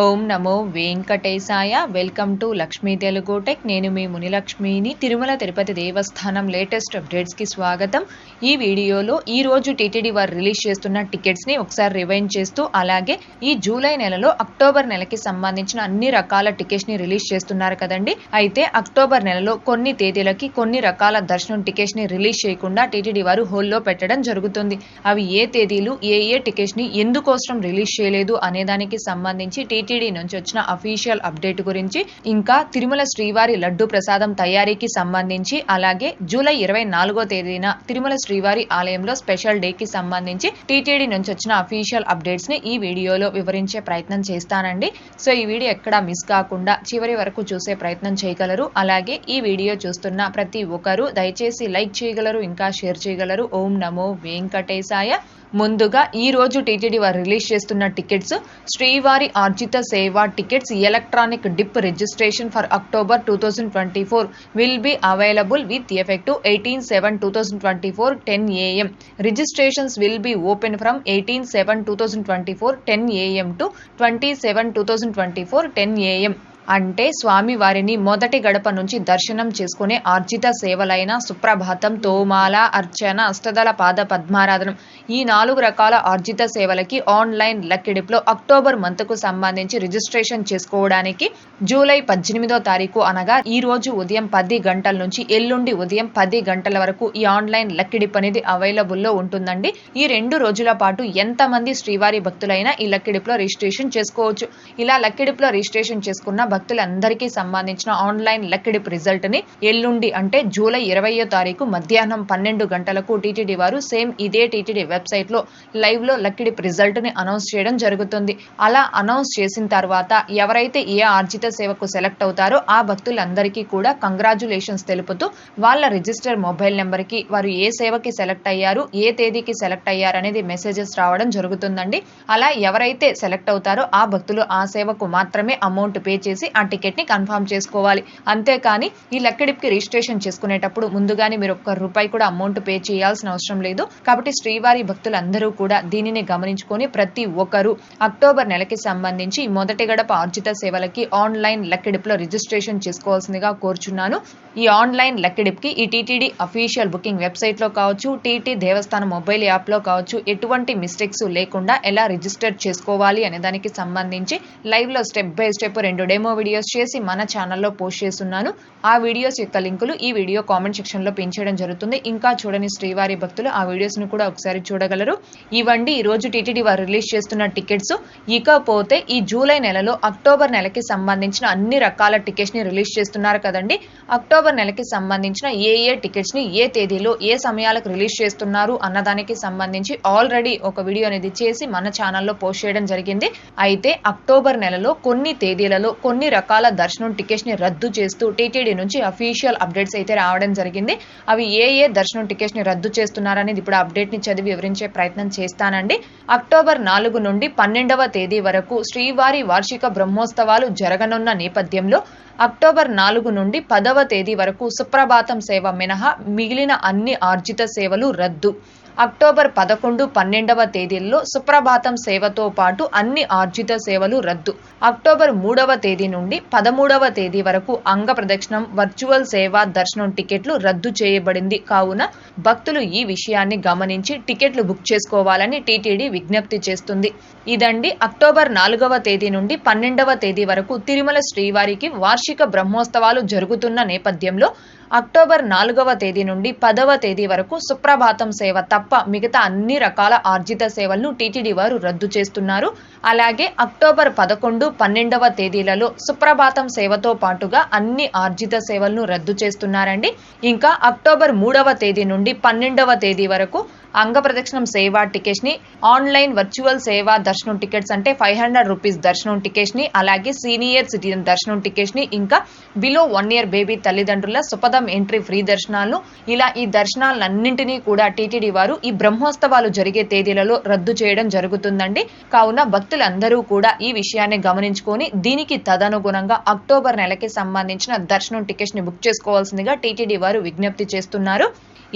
ఓం నమో వెంకటేశాయ. Welcome to Lakshmi Telugu tech. నేను మీ మునిలక్ష్మిని. తిరుమల తిరుపతి దేవస్థానం లేటెస్ట్ అప్డేట్స్కి స్వాగతం. ఈ వీడియోలో ఈ రోజు టీటీడీ వారు రిలీజ్ చేస్తున్న టికెట్స్ని ఒకసారి రివైండ్ చేస్తూ అలాగే ఈ జూలై నెలలో అక్టోబర్ నెలకి సంబంధించిన అన్ని రకాల టికెట్స్ని రిలీజ్ చేస్తున్నారు కదండి. అయితే అక్టోబర్ నెలలో కొన్ని తేదీలకి కొన్ని రకాల దర్శనం టికెట్స్ని రిలీజ్ చేయకుండా టీటీడీ వారు హోల్లో పెట్టడం జరుగుతుంది. అవి ఏ తేదీలు ఏ ఏ టికెట్స్ని ఎందుకోసం రిలీజ్ చేయలేదు అనే దానికి సంబంధించి టీటీడీ నుంచి వచ్చిన అఫీషియల్ అప్డేట్ గురించి ఇంకా తిరుమల శ్రీవారి లడ్డు ప్రసాదం తయారీకి సంబంధించి అలాగే జూలై ఇరవై నాలుగో తేదీన తిరుమల శ్రీవారి ఆలయంలో స్పెషల్ డే కి సంబంధించి టీటీడీ నుంచి వచ్చిన అఫీషియల్ అప్డేట్స్ని ఈ వీడియోలో వివరించే ప్రయత్నం చేస్తానండి. సో ఈ వీడియో ఎక్కడ మిస్ కాకుండా చివరి వరకు చూసే ప్రయత్నం చేయగలరు. అలాగే ఈ వీడియో చూస్తున్న ప్రతి ఒక్కరూ దయచేసి లైక్ చేయగలరు ఇంకా షేర్ చేయగలరు. ఓం నమో వెంకటేశాయ. ముందుగా ఈ రోజు టీటీడీ వారు రిలీజ్ చేస్తున్న టికెట్స్ శ్రీవారి ఆర్జిత సేవ tickets electronic dip registration for October two thousand twenty four will be available with effective eighteen seven two thousand twenty four ten AM. Registrations will be open from eighteen seven two thousand twenty four ten AM to twenty seven two thousand twenty four ten AM. అంటే స్వామి వారిని మొదటి గడప నుంచి దర్శనం చేసుకునే ఆర్జిత సేవలైన సుప్రభాతం తోమాల అర్చన అష్టదల పాద పద్మారాధనం ఈ నాలుగు రకాల ఆర్జిత సేవలకి ఆన్లైన్ లక్కిడిప్లో అక్టోబర్ మంత్కు సంబంధించి రిజిస్ట్రేషన్ చేసుకోవడానికి జూలై పద్దెనిమిదో తారీఖు అనగా ఈ రోజు ఉదయం పది గంటల నుంచి ఎల్లుండి ఉదయం పది గంటల వరకు ఈ ఆన్లైన్ లక్కిడిప్ అనేది అవైలబుల్లో ఉంటుందండి. ఈ రెండు రోజుల పాటు ఎంతమంది శ్రీవారి భక్తులైనా ఈ లక్కిడిప్లో రిజిస్ట్రేషన్ చేసుకోవచ్చు. ఇలా లక్కిడిప్లో రిజిస్ట్రేషన్ చేసుకున్న భక్తులందరికీ సంబంధించిన ఆన్లైన్ లక్కిడిప్ రిజల్ట్ని ఎల్లుండి అంటే జూలై ఇరవయో తారీఖు మధ్యాహ్నం పన్నెండు గంటలకు టీటీడీ వారు సేమ్ ఇదే టీటీడీ వెబ్సైట్లో లైవ్లో లక్కిడిప్ రిజల్ట్ని అనౌన్స్ చేయడం జరుగుతుంది. అలా అనౌన్స్ చేసిన తర్వాత ఎవరైతే ఏ ఆర్జిత సేవకు సెలెక్ట్ అవుతారో ఆ భక్తులందరికీ కూడా కంగ్రాచులేషన్స్ తెలుపుతూ వాళ్ళ రిజిస్టర్ మొబైల్ నెంబర్కి వారు ఏ సేవకి సెలెక్ట్ అయ్యారు ఏ తేదీకి సెలెక్ట్ అయ్యారు అనేది మెసేజెస్ రావడం జరుగుతుందండి. అలా ఎవరైతే సెలెక్ట్ అవుతారో ఆ భక్తులు ఆ సేవకు మాత్రమే అమౌంట్ పే చేసి ఆ టికెట్ని కన్ఫర్మ్ చేసుకోవాలి. అంతేకాని ఈ లక్కడిప్కి రిజిస్ట్రేషన్ చేసుకునేటప్పుడు ముందుగానే మీరు ఒక్క రూపాయి కూడా అమౌంట్ పే చేయాల్సిన అవసరం లేదు. కాబట్టి శ్రీవారి భక్తులందరూ కూడా దీనిని గమనించుకొని ప్రతి ఒక్కరూ అక్టోబర్ నెలకి సంబంధించి మొదటి గడప ఆర్జిత సేవలకి ఆన్లైన్ లక్కడిప్లో రిజిస్ట్రేషన్ చేసుకోవాల్సిందిగా కోరుచున్నాను. ఈ ఆన్లైన్ లక్కడిప్కి ఈ టీటీడీ అఫీషియల్ బుకింగ్ వెబ్సైట్లో కావచ్చు టీటీ దేవస్థానం మొబైల్ యాప్లో కావచ్చు ఎటువంటి మిస్టేక్స్ లేకుండా ఎలా రిజిస్టర్ చేసుకోవాలి అనే దానికి సంబంధించి లైవ్లో స్టెప్ బై స్టెప్ రెండు డెమో వీడియోస్ చేసి మన ఛానల్లో పోస్ట్ చేస్తున్నాను. ఆ వీడియోస్ యొక్క లింకులు ఈ వీడియో కామెంట్ సెక్షన్లో పెంచడం జరుగుతుంది. ఇంకా చూడని శ్రీవారి భక్తులు ఆ వీడియోస్ను కూడా ఒకసారి చూడగలరు. ఇవ్వండి ఈ రోజు టీటీడీ వారు రిలీజ్ చేస్తున్న టికెట్స్ ఇకపోతే ఈ జూలై నెలలో అక్టోబర్ నెలకి సంబంధించిన అన్ని రకాల టికెట్స్ని రిలీజ్ చేస్తున్నారు కదండి. అక్టోబర్ నెలకి సంబంధించిన ఏ ఏ టికెట్స్ని ఏ తేదీలో ఏ సమయాలకు రిలీజ్ చేస్తున్నారు అన్నదానికి సంబంధించి ఆల్రెడీ ఒక వీడియో అనేది చేసి మన ఛానల్లో పోస్ట్ చేయడం జరిగింది. అయితే అక్టోబర్ నెలలో కొన్ని తేదీలలో కొన్ని రకాల దర్శనం టికెట్స్ని రద్దు చేస్తూ టీటీడీ నుంచి అఫీషియల్ అప్డేట్స్ అయితే రావడం జరిగింది. అవి ఏ ఏ దర్శనం టికెట్స్ని రద్దు చేస్తున్నారనేది ఇప్పుడు అప్డేట్ని చదివి వివరించే ప్రయత్నం చేస్తానండి. అక్టోబర్ నాలుగు నుండి పన్నెండవ తేదీ వరకు శ్రీవారి వార్షిక బ్రహ్మోత్సవాలు జరగనున్న నేపథ్యంలో అక్టోబర్ నాలుగు నుండి పదవ తేదీ వరకు సుప్రభాతం సేవ మినహా మిగిలిన అన్ని ఆర్జిత సేవలు రద్దు. అక్టోబర్ పదకొండు పన్నెండవ తేదీల్లో సుప్రభాతం సేవతో పాటు అన్ని ఆర్జిత సేవలు రద్దు. అక్టోబర్ మూడవ తేదీ నుండి పదమూడవ తేదీ వరకు అంగ ప్రదక్షిణం వర్చువల్ సేవా దర్శనం టికెట్లు రద్దు చేయబడింది. కావున భక్తులు ఈ విషయాన్ని గమనించి టికెట్లు బుక్ చేసుకోవాలని టీటీడీ విజ్ఞప్తి చేస్తుంది. ఇదండి అక్టోబర్ నాలుగవ తేదీ నుండి పన్నెండవ తేదీ వరకు తిరుమల శ్రీవారికి వార్షిక బ్రహ్మోత్సవాలు జరుగుతున్న నేపథ్యంలో అక్టోబర్ నాలుగవ తేదీ నుండి పదవ తేదీ వరకు సుప్రభాతం సేవ తప్ప మిగతా అన్ని రకాల ఆర్జిత సేవలను టీటీడీ వారు రద్దు చేస్తున్నారు. అలాగే అక్టోబర్ పదకొండు పన్నెండవ తేదీలలో సుప్రభాతం సేవతో పాటుగా అన్ని ఆర్జిత సేవలను రద్దు చేస్తున్నారండి. ఇంకా అక్టోబర్ మూడవ తేదీ నుండి పన్నెండవ తేదీ వరకు అంగ ప్రదక్షిణం సేవా టికెట్స్ని ఆన్లైన్ వర్చువల్ సేవా దర్శనం టికెట్స్ అంటే ఫైవ్ హండ్రెడ్ రూపీస్ దర్శనం టికెట్స్ని అలాగే సీనియర్ సిటిజన్ దర్శనం టికెట్స్ని ఇంకా బిలో వన్ ఇయర్ బేబీ తల్లిదండ్రుల సుపదం ఎంట్రీ ఫ్రీ దర్శనాలను ఇలా ఈ దర్శనాలన్నింటినీ కూడా టీటీడీ వారు ఈ బ్రహ్మోత్సవాలు జరిగే తేదీలలో రద్దు చేయడం జరుగుతుందండి. కావున భక్తులందరూ కూడా ఈ విషయాన్ని గమనించుకొని దీనికి తదనుగుణంగా అక్టోబర్ నెలకి సంబంధించిన దర్శనం టికెట్స్ని బుక్ చేసుకోవాల్సిందిగా టీటీడీ వారు విజ్ఞప్తి చేస్తున్నారు.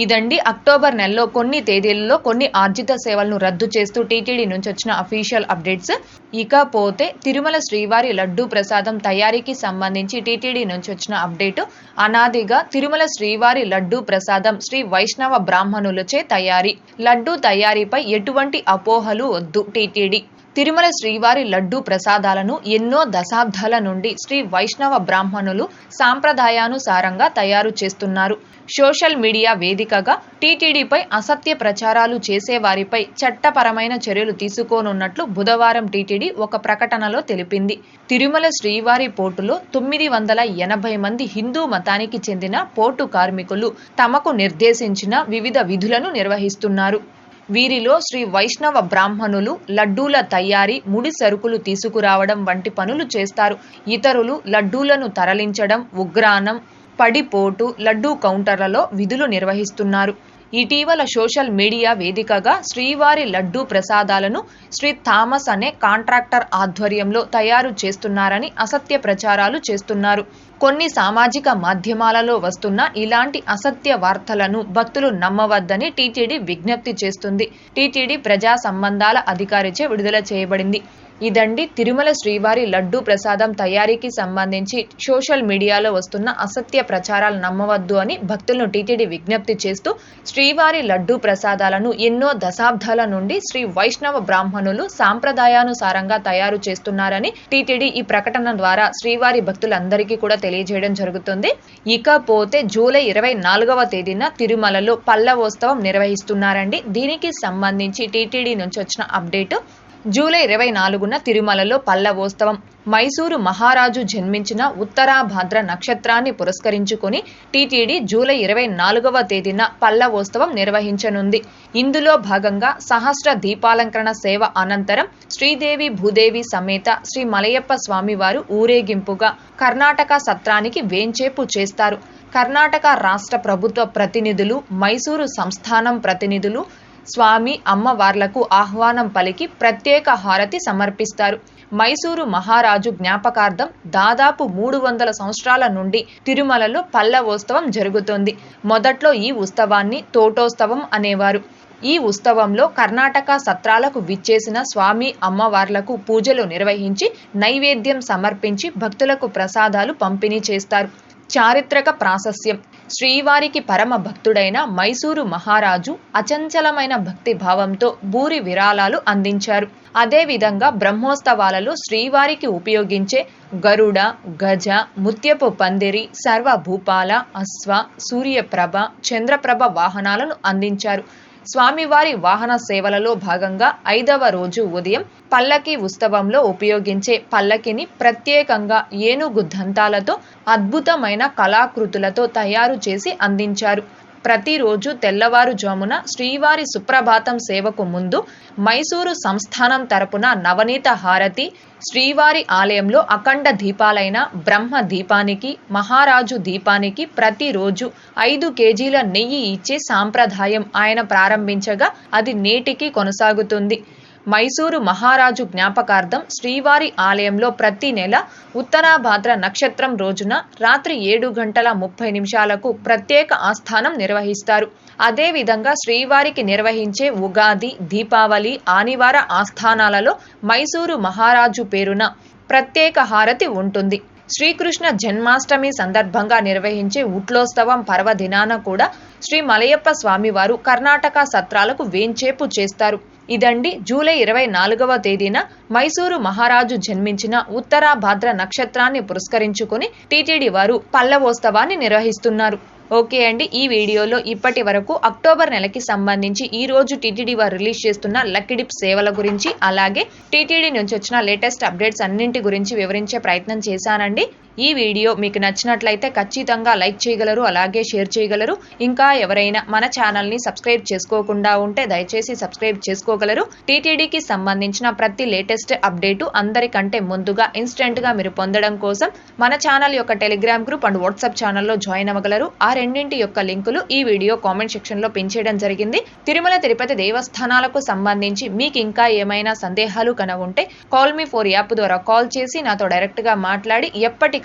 ఇదండి అక్టోబర్ నెలలో కొన్ని తేదీలలో కొన్ని ఆర్జిత సేవలను రద్దు చేస్తూ టీటీడీ నుంచి వచ్చిన అఫీషియల్ అప్డేట్స్. ఇకపోతే తిరుమల శ్రీవారి లడ్డూ ప్రసాదం తయారీకి సంబంధించి టీటీడీ నుంచి వచ్చిన అప్డేట్. అనాదిగా తిరుమల శ్రీవారి లడ్డూ ప్రసాదం శ్రీ వైష్ణవ బ్రాహ్మణులచే తయారీ. లడ్డూ తయారీపై ఎటువంటి అపోహలు వద్దు టీటీడీ. తిరుమల శ్రీవారి లడ్డూ ప్రసాదాలను ఎన్నో దశాబ్దాల నుండి శ్రీ వైష్ణవ బ్రాహ్మణులు సాంప్రదాయానుసారంగా తయారు చేస్తున్నారు. సోషల్ మీడియా వేదికగా టీటీడీపై అసత్య ప్రచారాలు చేసేవారిపై చట్టపరమైన చర్యలు తీసుకోనున్నట్లు బుధవారం టీటీడీ ఒక ప్రకటనలో తెలిపింది. తిరుమల శ్రీవారి పోర్టులో తొమ్మిది వందల ఎనభై మంది హిందూ మతానికి చెందిన పోర్టు కార్మికులు తమకు నిర్దేశించిన వివిధ విధులను నిర్వహిస్తున్నారు. వీరిలో శ్రీ వైష్ణవ బ్రాహ్మణులు లడ్డూల తయారీ ముడి సరుకులు తీసుకురావడం వంటి పనులు చేస్తారు. ఇతరులు లడ్డూలను తరలించడం ఉగ్రానం పడిపోటు లడ్డూ కౌంటర్లలో విధులు నిర్వహిస్తున్నారు. ఇటీవల సోషల్ మీడియా వేదికగా శ్రీవారి లడ్డూ ప్రసాదాలను శ్రీ థామస్ అనే కాంట్రాక్టర్ ఆధ్వర్యంలో తయారు చేస్తున్నారని అసత్య ప్రచారాలు చేస్తున్నారు. కొన్ని సామాజిక మాధ్యమాలలో వస్తున్న ఇలాంటి అసత్య వార్తలను భక్తులు నమ్మవద్దని టీటీడీ విజ్ఞప్తి చేస్తుంది. టీటీడీ ప్రజా సంబంధాల అధికారిచే విడుదల చేయబడింది. ఇదండి తిరుమల శ్రీవారి లడ్డూ ప్రసాదం తయారీకి సంబంధించి సోషల్ మీడియాలో వస్తున్న అసత్య ప్రచారాలు నమ్మవద్దు అని భక్తులను టీటీడీ విజ్ఞప్తి చేస్తూ శ్రీవారి లడ్డూ ప్రసాదాలను ఎన్నో దశాబ్దాల నుండి శ్రీ వైష్ణవ బ్రాహ్మణులు సాంప్రదాయానుసారంగా తయారు చేస్తున్నారని టీటీడీ ఈ ప్రకటన ద్వారా శ్రీవారి భక్తులందరికీ కూడా తెలియజేయడం జరుగుతుంది. ఇకపోతే జూలై ఇరవై నాలుగవ తేదీన తిరుమలలో పల్లవోత్సవం నిర్వహిస్తున్నారండి. దీనికి సంబంధించి టీటీడీ నుంచి వచ్చిన అప్డేట్ జూలై ఇరవై నాలుగున తిరుమలలో పల్లవోత్సవం. మైసూరు మహారాజు జన్మించిన ఉత్తరాభాద్ర నక్షత్రాన్ని పురస్కరించుకొని టీటీడీ జూలై ఇరవై నాలుగవ తేదీన పల్లవోత్సవం నిర్వహించనుంది. ఇందులో భాగంగా సహస్ర దీపాలంకరణ సేవ అనంతరం శ్రీదేవి భూదేవి సమేత శ్రీ మలయప్ప స్వామివారు ఊరేగింపుగా కర్ణాటక సత్రానికి వేంచేపు చేస్తారు. కర్ణాటక రాష్ట్ర ప్రభుత్వ ప్రతినిధులు మైసూరు సంస్థానం ప్రతినిధులు స్వామి అమ్మవార్లకు ఆహ్వానం పలికి ప్రత్యేక హారతి సమర్పిస్తారు. మైసూరు మహారాజు జ్ఞాపకార్థం దాదాపు మూడు వందల సంవత్సరాల నుండి తిరుమలలో పల్లవోత్సవం జరుగుతోంది. మొదట్లో ఈ ఉత్సవాన్ని తోటోత్సవం అనేవారు. ఈ ఉత్సవంలో కర్ణాటక సత్రాలకు విచ్చేసిన స్వామి అమ్మవార్లకు పూజలు నిర్వహించి నైవేద్యం సమర్పించి భక్తులకు ప్రసాదాలు పంపిణీ చేస్తారు. చారిత్రక ప్రాశస్యం. శ్రీవారికి పరమ భక్తుడైన మైసూరు మహారాజు అచంచలమైన భక్తి భావంతో భూరి విరాళాలు అందించారు. అదేవిధంగా బ్రహ్మోత్సవాలలో శ్రీవారికి ఉపయోగించే గరుడ గజ ముత్యపు పందిరి సర్వభూపాల అశ్వ సూర్యప్రభ చంద్రప్రభ వాహనాలను అందించారు. స్వామివారి వాహన సేవలలో భాగంగా ఐదవ రోజు ఉదయం పల్లకి ఉత్సవంలో ఉపయోగించే పల్లకిని ప్రత్యేకంగా ఏనుగు దంతాలతో అద్భుతమైన కళాకృతులతో తయారు చేసి అందించారు. ప్రతిరోజు తెల్లవారుజామున శ్రీవారి సుప్రభాతం సేవకు ముందు మైసూరు సంస్థానం తరపున నవనీత హారతి శ్రీవారి ఆలయంలో అఖండ దీపాలైన బ్రహ్మ దీపానికి మహారాజు దీపానికి ప్రతిరోజు ఐదు కేజీల నెయ్యి ఇచ్చే సాంప్రదాయం ఆయన ప్రారంభించగా అది నేటికి కొనసాగుతుంది. మైసూరు మహారాజు జ్ఞాపకార్థం శ్రీవారి ఆలయంలో ప్రతి నెల ఉత్తరాభాద్ర నక్షత్రం రోజున రాత్రి ఏడు గంటల ముప్పై నిమిషాలకు ప్రత్యేక ఆస్థానం నిర్వహిస్తారు. అదేవిధంగా శ్రీవారికి నిర్వహించే ఉగాది దీపావళి ఆనివార ఆస్థానాలలో మైసూరు మహారాజు పేరున ప్రత్యేక హారతి ఉంటుంది. శ్రీకృష్ణ జన్మాష్టమి సందర్భంగా నిర్వహించే ఉట్లోత్సవం పర్వదినాన కూడా శ్రీ మలయప్ప స్వామివారు కర్ణాటక సత్రాలకు వేంచేపు చేస్తారు. ఇదండి జూలై ఇరవై నాలుగవ తేదీన మైసూరు మహారాజు జన్మించిన ఉత్తరాభాద్ర నక్షత్రాన్ని పురస్కరించుకుని టీటీడీ వారు పల్లవోత్సవాన్ని నిర్వహిస్తున్నారు. ఓకే అండి ఈ వీడియోలో ఇప్పటి వరకు అక్టోబర్ నెలకి సంబంధించి ఈ రోజు టీటీడీ వారు రిలీజ్ చేస్తున్న లక్కీ డిప్ సేవల గురించి అలాగే టీటీడీ నుంచి వచ్చిన లేటెస్ట్ అప్డేట్స్ అన్నింటి గురించి వివరించే ప్రయత్నం చేశానండి. ఈ వీడియో మీకు నచ్చినట్లయితే ఖచ్చితంగా లైక్ చేయగలరు అలాగే షేర్ చేయగలరు. ఇంకా ఎవరైనా మన ఛానల్ని సబ్స్క్రైబ్ చేసుకోకుండా ఉంటే దయచేసి సబ్స్క్రైబ్ చేసుకోగలరు. టీటీడీకి సంబంధించిన ప్రతి లేటెస్ట్ అప్డేటు అందరికంటే ముందుగా ఇన్స్టెంట్గా మీరు పొందడం కోసం మన ఛానల్ యొక్క టెలిగ్రామ్ గ్రూప్ అండ్ వాట్సాప్ ఛానల్లో జాయిన్ అవ్వగలరు. ఆ రెండింటి యొక్క లింకులు ఈ వీడియో కామెంట్ సెక్షన్లో పెంచేయడం జరిగింది. తిరుమల తిరుపతి దేవస్థానాలకు సంబంధించి మీకు ఇంకా ఏమైనా సందేహాలు కన ఉంటే కాల్ మీ ఫోర్ యాప్ ద్వారా కాల్ చేసి నాతో డైరెక్ట్గా మాట్లాడి ఎప్పటికీ